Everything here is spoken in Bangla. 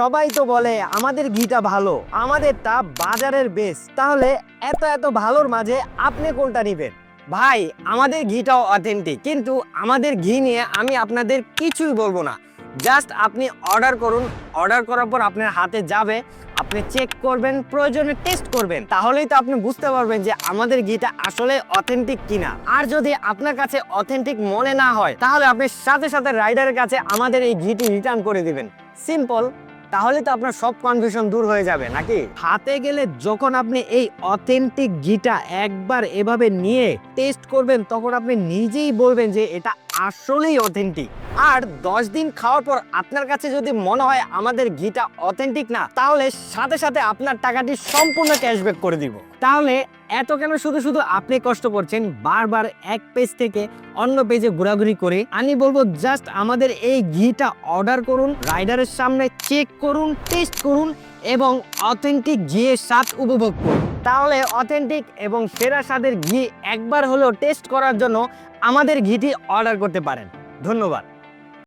সবাই তো বলে আমাদের ঘিটা ভালো আমাদেরটা বাজারের বেশ তাহলে এত এত ভালোর মাঝে আপনি কোনটা নেবেন? ভাই, আমাদের ঘিটাও অথেন্টিক কিন্তু আমাদের ঘি নিয়ে আমি আপনাদের কিছুই বলব না। জাস্ট আপনি অর্ডার করুন অর্ডার করার পর আপনার হাতে যাবে, আপনি চেক করবেন, প্রয়োজনে টেস্ট করবেন। তাহলেই তো আপনি বুঝতে পারবেন যে আমাদের ঘিটা আসলে অথেন্টিক কিনা। আর যদি আপনার কাছে অথেন্টিক মনে না হয়, তাহলে আপনি সাথে সাথে রাইডারের কাছে আমাদের এই ঘিটি রিটার্ন করে দিবেন। সিম্পল তাহলে তো আপনার সব কনফিউশন দূর হয়ে যাবে, নাকি? হাতে গেলে যখন আপনি এই অথেন্টিক ঘিটা একবার এভাবে নিয়ে টেস্ট করবেন, তখন আপনি নিজেই বলবেন যে এটা আসলেই অথেন্টিক আর দশ দিন খাওয়ার পর আপনার কাছে যদি মনে হয় আমাদের ঘিটা অথেন্টিক না, তাহলে সাথে সাথে আপনার টাকাটি সম্পূর্ণ ক্যাশব্যাক করে দিব। তাহলে এত কেন শুধু শুধু আপনি কষ্ট করছেন, বারবার এক পেজ থেকে অন্য পেজে ঘোরাঘুরি করে? আমি বলব জাস্ট আমাদের এই ঘিটা অর্ডার করুন রাইডারের সামনে চেক করুন টেস্ট করুন এবং অথেন্টিক ঘিয়ের স্বাদ উপভোগ করুন। তাহলে অথেন্টিক এবং সেরা স্বাদের ঘি একবার হলেও টেস্ট করার জন্য আমাদের ঘিটি অর্ডার করতে পারেন। ধন্যবাদ।